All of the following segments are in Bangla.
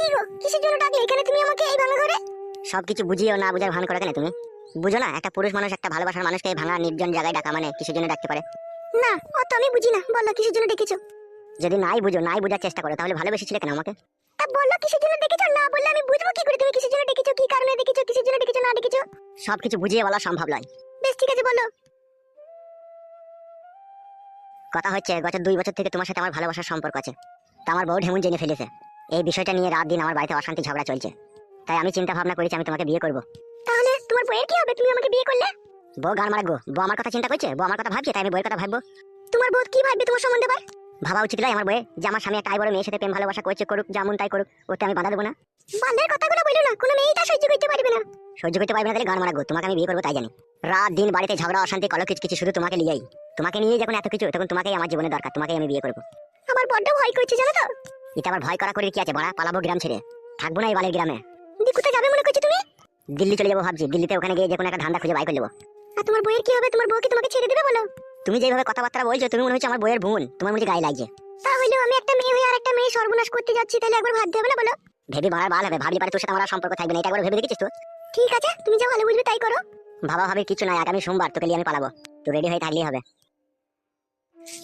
কি গো কিসের জন্য ডাকলে? এখানে তুমি আমাকে এই ভাঙা ঘরে? সবকিছু বুঝিয়ে না বুঝার ভান করে কেন তুমি? বুঝো না একটা পুরুষ মানুষ একটা ভালোবাসার মানুষকে এই ভাঙা নির্জন জায়গায় ডাকা মানে কিসের জন্য ডাকতে পারে? না অত আমি বুঝি না। বলো কিসের জন্য ডেকেছো? যদি নাই বুঝো নাই বুঝার চেষ্টা করো তাহলে ভালোবেসেছিলে কেন আমাকে? তা বলল কিসের জন্য ডেকেছো? না বললে আমি বুঝব কি করে? তুমি কিসের জন্য ডেকেছো? কি কারণে ডেকেছো? কিসের জন্য ডেকেছো? না ডেকেছো? সবকিছু বুঝিয়ে বলা সম্ভব নয়। বেশ ঠিক আছে বলো। কথা হচ্ছে গত দুই বছর থেকে তোমার সাথে আমার ভালোবাসার সম্পর্ক আছে। তা আমার বউ ঢেমুন জেনে ফেলেছে। এই বিষয়টা নিয়ে রাত দিন আমার বাড়িতে অশান্তি ঝগড়া চলছে। তাই আমি চিন্তা ভাবনা করেছি আমি তোমাকে বিয়ে করব। তাহলে তোমার বইয়ের কি হবে? তুমি আমাকে বিয়ে করলে? বউ গান মারাগো বউ আমার কথা চিন্তা করছে? বউ আমার কথা ভাবছে তাই আমি বউয়ের কথা ভাববো। তোমার বউ কি ভাববে তোমার সম্বন্ধে বল ভাবা উচিত নয় আমার বউয়ের যে আমার স্বামী একটা বড় মেয়ের সাথে প্রেম ভালোবাসা করছে করুক যেমন তাই করুক ওতে আমি বাধা দেবো না। বালের কথাগুলো বলো না কোনো মেয়েই তা সহ্য করতে পারবে না। সহ্য করতে পারবে না তাহলে গান মারাগো তোমাকে আমি বিয়ে করব তাই জানি। রাত দিন বাড়িতে ঝগড়া অশান্তি কলো কিছু কিছু শুধু তোমাকে নিয়েই। তোমাকে নিয়ে যখন এত কিছু তখন তোমাকেই আমার জীবনে দরকার তোমাকেই আমি বিয়ে করব। আমার বড্ড ভয় করছে জানো তো? এটা আবার ভয় করা করে কি আছে, বড়া? পালাবো গ্রাম ছেড়ে। থাকব না এই বালের গ্রামে। দি কোথায় যাবে মনে করছ তুমি? দিল্লি চলে যাব ভাবছি। দিল্লিতে ওখানে গিয়ে যে কোনো একটা ধান্দা খুঁজে বাই করে নেব। আর তোমার বইয়ের কি হবে? তোমার বউ কি তোমাকে ছেড়ে দেবে বলো। তুমি যেভাবে কথাবার্তা বলছো, তুমি মনে হচ্ছে আমার বইয়ের বোন। তোমার মধ্যে গায়ে লাগছে। তাহলে আমি একটা মেয়ে হয়ে আর একটা মেয়ে সর্বনাশ করতে যাচ্ছি, তাহলে একবার ভাবতে হবে না বলো? ভেবে বাড়ার বাল হবে। ভাবলি পারে তোর সাথে আমার সম্পর্ক থাকবে না। এটা একবার ভেবে দেখেছিস তো? ঠিক আছে, তুমি যা ভালো বুঝবে তাই করো। ভাবা ভাবে কিছু নাই। আগামী সোমবার তোকে নিয়ে আমি পালাবো। তুই রেডি হয়ে থাকলেই হবে।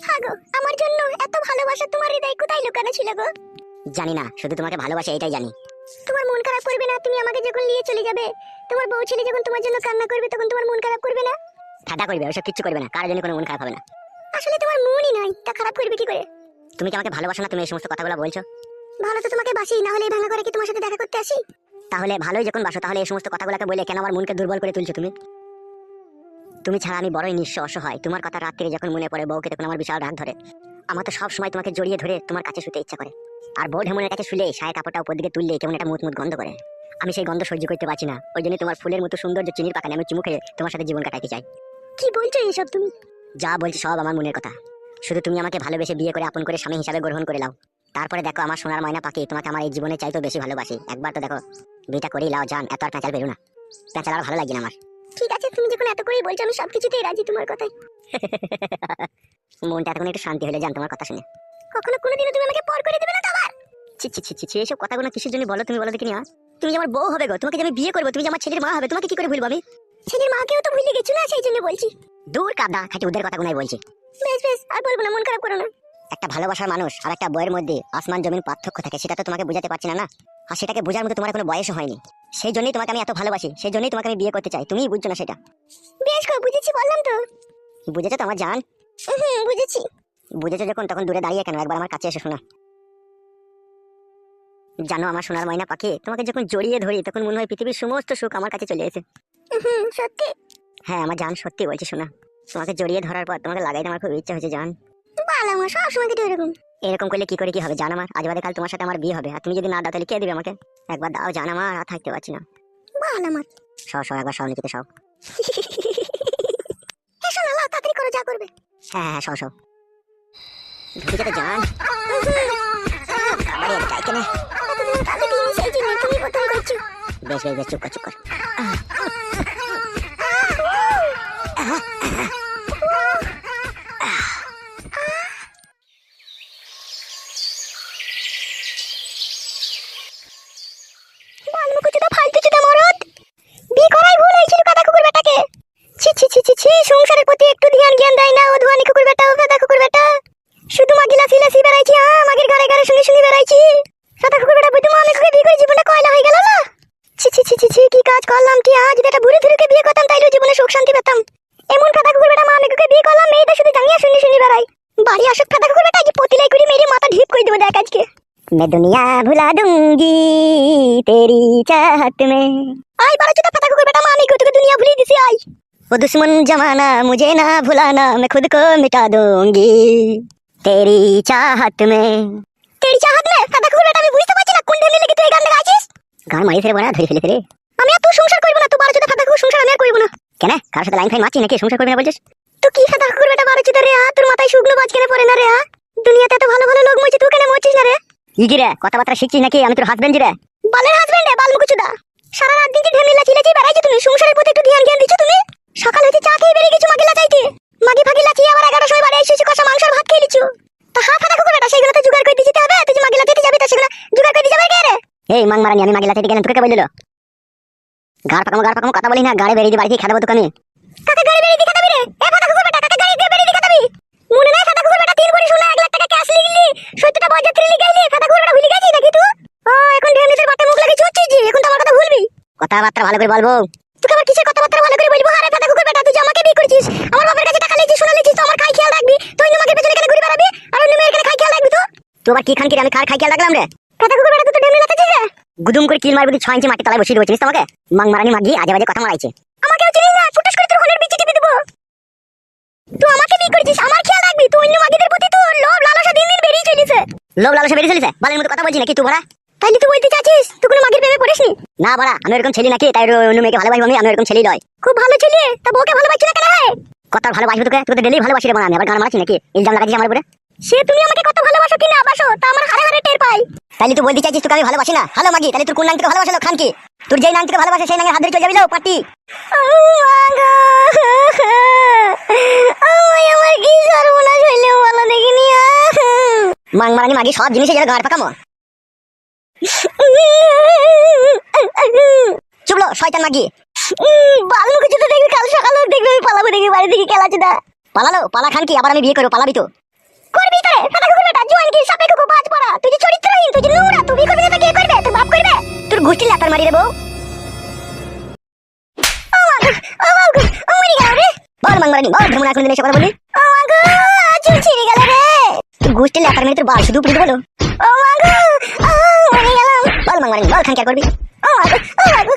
হ্যাঁ গো আমার জন্য এত ভালোবাসা তোমার হৃদয় কোথায় লুকানো ছিল গো? জানি না শুধু তোমাকে ভালোবাসে এটাই জানি। তোমার মন খারাপ করবে না তুমি আমাকে যখন নিয়ে চলে যাবে তোমার বউ ছেলে যখন তোমার জন্য কান্না করবে তখন তোমার মন খারাপ করবে না? ঠাটা করবে ওসব কিচ্ছু করবে না কারোর জন্য কোনো মন খারাপ হবে না। আসলে তোমার মনই নাই তা খারাপ করবে কি করে? তুমি কি আমাকে ভালোবাসো না তুমি এই সমস্ত কথাগুলো বলছো? ভালো তো তোমাকে বাসি না হলে এই ভাঙা করে কি তোমার সাথে দেখা করতে আসি? তাহলে ভালোই যখন বাসো তাহলে এই সমস্ত কথাগুলোকে বলে কেন আমার মনকে দুর্বল করে তুলছো তুমি? তুমি ছাড়া আমি বড়ই নিঃস্ব অসহায়। তোমার কথা রাত্রে যখন মনে পড়ে বউকে তখন আমার বিশাল রাগ ধরে। আমার তো সব সময় তোমাকে জড়িয়ে ধরে তোমার কাছে শুতে ইচ্ছা করে। আর বউ ঢেমনের কাছে শুলে সায় কাপড়টা উপর দিকে তুললে কেমন একটা মুত মুত গন্ধ করে। আমি সেই গন্ধ সহ্য করতে পারছি না। ওই জন্য তোমার ফুলের মতো সুন্দর যে চিনির পাকানে আমি চুমু খেয়ে তোমার সাথে জীবন কাটাইতে চাই। কি বলছো এসব তুমি? যা বলছি সব আমার মনের কথা। শুধু তুমি আমাকে ভালোবেসে বিয়ে করে আপন করে স্বামী হিসাবে গ্রহণ করে লাও। তারপরে দেখো আমার সোনার ময়না পাখি তোমাকে আমার এই জীবনে চাইতেও বেশি ভালোবাসি। একবার তো দেখো বিয়েটা করেই লাও জান এত আর প্যাঁচাল বেরো না। প্যাঁচাল আর ভালো লাগে না আমার। ঠিক আছে তুমি যখন এত করেই বলছো আমি সবকিছুতেই রাজি তোমার কথাই মনটা এতক্ষণ একটু শান্তি হলে জান তোমার কথা শুনে। কখনো কোনোদিনও তুমি আমাকে পর করে দেবে না তো আবার? ছি ছি ছি ছি ছি এইসব কথাগুলো কিসের জন্য বলো তুমি বলো দেখিনি হ্যাঁ? তুমি যে আমার বউ হবে গো তোমাকে যে আমি বিয়ে করব তুমি যে আমার ছেলের মা হবে তোমাকে কি করে ভুলবো আমি? ছেলের মাকেও তো ভুলে গেছো না সেই জন্য বলছি। দূর কাদা খাটি ওদের কথাগুলাই বলছি। বেশ বেশ আর বলব না মন খারাপ করো না। একটা ভালোবাসার মানুষ আর একটা বইয়ের মধ্যে আসমান জমিন পার্থক্য থাকে সেটা তো তোমাকে বোঝাতে পারছি না না? আর সেটাকে বোঝার মতো তোমার কোনো বয়স হয়নি। সেই জন্যই তোমাকে আমি এত ভালোবাসি সেই জন্যই তোমাকে আমি বিয়ে করতে চাই। তুমিই বুঝছ না সেটা। বেশ করে বুঝেছি বললাম তো। বুঝেছ তো আমার জান? হুম বুঝেছি। বুঝেছ যখন তখন দূরে দাঁড়িয়ে কেন? একবার আমার কাছে এসে শোনা। জানো আমার সোনার ময়না পাখি তোমাকে যখন জড়িয়ে ধরি তখন মনে হয় পৃথিবীর সমস্ত সুখ আমার কাছে চলে এসে। হুম সত্যি। হ্যাঁ আমার জান সত্যি বলছি শোনা। তোমাকে জড়িয়ে ধরার পর তোমাকে লাগাইতে আমার খুব ইচ্ছা হয়েছে জান। ভালো আমার সবসময় কিন্তু এরকম। এরকম করলে কি করে কি হবে? জান আমার আজ বাদে কাল তোমার সাথে আমার বিয়ে হবে। আর তুমি যদি না দাও তাহলে কে দিবে আমাকে? একবার দাও জান আমার আর থাকতে পারছি না। ভালো আমার। সব সব একবার সব নিচেতে সব এসো না তাড়াতাড়ি করো যা করবে। হ্যাঁ হ্যাঁ সব সব ঢুকে জান। কেন। বেশ বেশ বেশ চুপ কর চুপ কর। কাজ করলাম কি আজ বেটা বুড়ি ধুরুকে বিয়ে করতাম তাইলে জীবনে সুখ শান্তি পেতাম এমন কাদা কুকুর বেটা মা অনেককে বিয়ে করলাম মেয়েটা শুধু জাঙ্গিয়া শুনি শুনি বেড়াই বাড়ি আসুক কাদা কুকুর বেটা যে পতিলাই করে মেরে মাথা ঢিপ করে দেবো দেখ আজকে मैं दुनिया भुला दूंगी तेरी चाहत में আই বারা চুদা পাতা কুকুর বেটা মা আমি তোকে দুনিয়া ভুলিয়ে দিছি আই वो दुश्मन जमाना मुझे ना भुलाना मैं खुद को मिटा दूंगी तेरी चाहत में তেরি চাহাত মে কাদা কুকুর বেটা আমি বুঝতে পারছি না কোন ঢেমনি লেগে তুই এই গানটা গাইছিস গান মারি ফেলে বনা ধরে ফেলে ফেলে কেন? কারোর সাথে লাইন ফাইন মারছি নাকি? সংসার করবি না বলছিস? তুই কি কাদা কুকুর বেটা বারা চুদা রে আ তোর মাথায় শুকনো বাজ কেন পড়ে না রে আ দুনিয়াতে এত ভালো ভালো লোক মরছে তুই কেন মরছিস না রে? ইগি রে? কথাবার্তা শিখছিস নাকি? আমি তোর হাজবেন্ড রে। বালের হাজবেন্ড রে বালমুকু চুদা সারা রাত দিন লাচি লাচি বেড়াইছো তুমি, সংসারের প্রতি একটু ধ্যান জ্ঞান দিছো তুমি? সকাল হইতে চা খেয়ে বেরিয়ে গেছো মাগিলা চাইতে মাগি ফাগি লাচি আবার এগারোটার সময় বাড়ি এসেছি কষা মাংসের ভাত খেয়ে লিচু তা হা কাদা কুকুর বেটা সেগুলো তো জোগাড় করে দিতে হবে? তুই মাগিলা দিতে যাবি তা, সেগুলো জোগাড় করে দিয়ে যাবে কে রে? এই মাং মারানি আমি মাগিলা থেকে গেলাম, তোকে কে বলল? গাড় পাকামো গাড় পাকামো, কথা বলি না, গাড়ি বেরিয়ে দিয়ে বাড়ি থেকে খেয়ে দেবো তোকে আমি কাকা গাড়ি বেরিয়ে দিখা দিবি রে? এ কুকুর বেটা, কাকা গাড়ি দিয়ে বেরিয়ে কুকুর বেটা, তিন ভরি সোনা, এক লাখ টাকা ক্যাশ কুকুর বেটা ভুলে তুই? ও, এখন মুখ লাগিয়ে চুচ্ছিস এখন তো আমার কথা ভুলবি। ভালো করে বলব। তুই আবার কিসের কথাবার্তা ভালো করে বলব? আরে ফাটা কুকুর বেটা, তুই আমাকে বিয়ে করেছিস, আমার বাবার কাছে টাকা লিয়েছিস তো আমার খাই খেয়াল রাখবি। তুই মাগের পেছনে কেন ঘুরে বেড়াবি? আর অন্য কেন খাই খেয়াল রাখবি তো? আবার কি খান কি আমি খার খাই খেয়াল রাখলাম রে ফাটা কুকুর বেটা তুই তো ঢেমনি লাগাচ্ছিস রে গুদুম করে কিল মারবি ছয় ইঞ্চি মাটি তলায় বসিয়ে দেবো, চিনিস তো আমাকে? মাং মারানি মাগি আজে বাজে কথা মারাইছে। আমাকেও চিনিস না, ফুটাস করে তোর হলের বিচি টিপে দেবো। তুই আমাকে বিয়ে করেছিস? আমার খেয়াল রাখবি, তুই অন্য মাগিদের প্রতি তোর লোভ, লালসা দিন দিন বেরিয়ে চলেছে। লোক লালসা বেরিয়ে চলেছে? বালের মতো কথা বলছি নাকি তুই, বড়া? তাইলে তুই বলতে চাচ্ছিস তুই কোনো মাগির প্রেমে পড়িসনি? না, বড়া, আমি এরকম ছেলে নাকি, তাই অন্য মেয়েকে ভালোবাসবো আমি আমি এরকম ছেলেই নয়। খুব ভালো ছেলে, তা বউকে ভালোবাসছি না কেন হে কত ভালোবাসবো তোকে? তোকে ডেলি ভালোবাসি রে আমি আবার গান মারাচ্ছি নাকি? ইলজাম লাগাচ্ছিস আমার উপরে? সে তুমি আমাকে কত ভালোবাসো কি না বাসো তা আমার হারে হারে টের পাই। তাহলে তুই বলতে চাইছিস তোকে আমি ভালোবাসি না? ভালো মাগি তাহলে তোর কোন নাম থেকে ভালোবাসলো খান কি তোর যেই নাম থেকে ভালোবাসে সেই নামে হাত ধরে চলে যাবি লো পাটি আমার কি সর্বনাশ হইলে বলো দেখিনি মাং মারানি মাগি সব জিনিসে যারা গাড় পাকামো। চুপলো শয়তান মাগি। বাল মুখে যদি দেখবি কাল সকালে দেখবি আমি পালাবো দেখবি বাড়ি থেকে খেলাচ্ছি না পালালো পালা খান কি আবার আমি বিয়ে করব পালাবি তো। করবি তো রে ফাটা কুকুর বেটা জোয়ান কি সাপে কুকুর বাজ পড়া? তুই যে চরিত্রহীন, তুই যে নোংরা, তুই করবি না কে করবে? তুই বাপ করবে? তোর গোষ্ঠী লাতার মারি দেবো। বল মাং বল ধর্মনা কোনদিন এসে কথা বলি ও মাগো চুল ছিঁড়ে গেল রে। তোর গোষ্ঠী লাতার মারি তোর বাল শুধু উপরে বলো ও মাগো ও মরে গেলাম। বল মাং বল খান করবি। ও মাগো ও মাগো